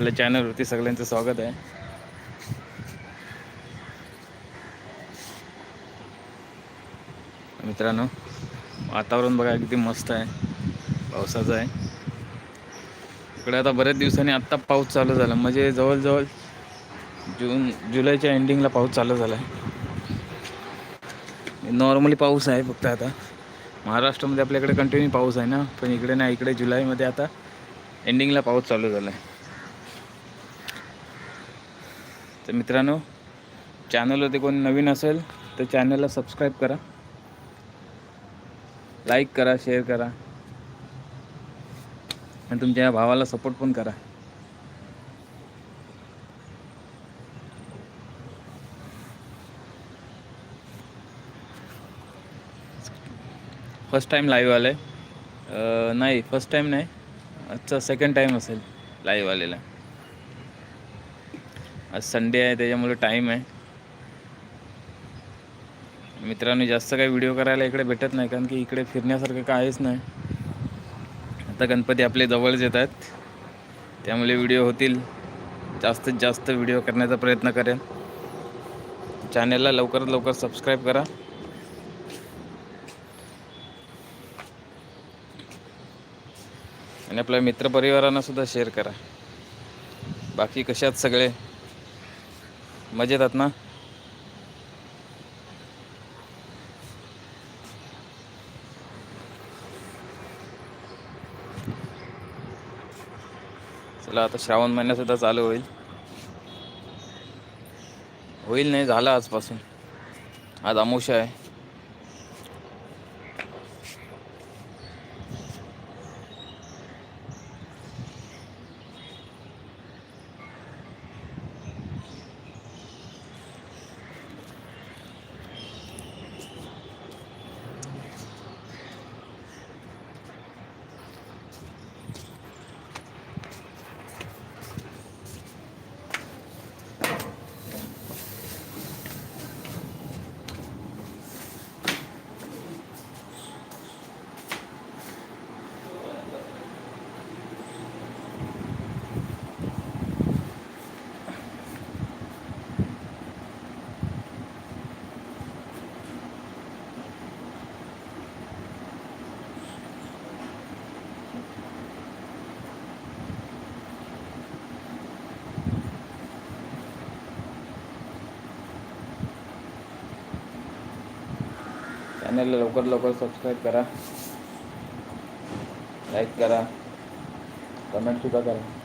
आपल्या चॅनलवरती सगळ्यांचं स्वागत आहे. मित्रांनो वातावरण बघा किती मस्त आहे. पावसाचं आहे. इकडे आता बऱ्याच दिवसांनी आत्ता पाऊस चालू झाला. म्हणजे जवळजवळ जून जुलैच्या एंडिंगला पाऊस चालू झाला आहे. नॉर्मली पाऊस आहे फक्त आता. महाराष्ट्रामध्ये आपल्याकडे कंटिन्यू पाऊस आहे ना. पण इकडे नाही इकडे जुलैमध्ये आता एंडिंगला पाऊस चालू झाला आहे. तर मित्रांनो चॅनलवरती कोणी नवीन असेल तर चॅनलला सबस्क्राईब करा. लाईक करा शेअर करा. आणि तुमच्या भावाला सपोर्ट पण करा. फर्स्ट टाईम लाईव्ह आलं आहे नाही फर्स्ट टाईम नाही. आजचा सेकंड टाईम असेल लाईव्ह आलेला आज संडे आहे त्याच्यामुळे टाईम आहे. मित्रांनो जास्त काही व्हिडिओ करायला इकडे भेटत नाही कारण की इकडे फिरण्यासारखं काहीच नाही. आता गणपती आपले जवळच येत आहेत. त्यामुळे व्हिडिओ होतील. जास्तीत जास्त व्हिडिओ करण्याचा प्रयत्न करेन. चॅनलला लवकरात लवकर सबस्क्राईब करा. आणि आपल्या मित्रपरिवारांना सुद्धा शेअर करा. बाकी कशात सगळे? मजेत आहात ना? चला आता श्रावण महिन्यासुद्धा चालू होईल. होईल नाही झाला आजपासून. आज अमोशा आहे. चॅनलला लवकर लवकर सबस्क्राईब करा. लाईक करा. कमेंटसुद्धा करा.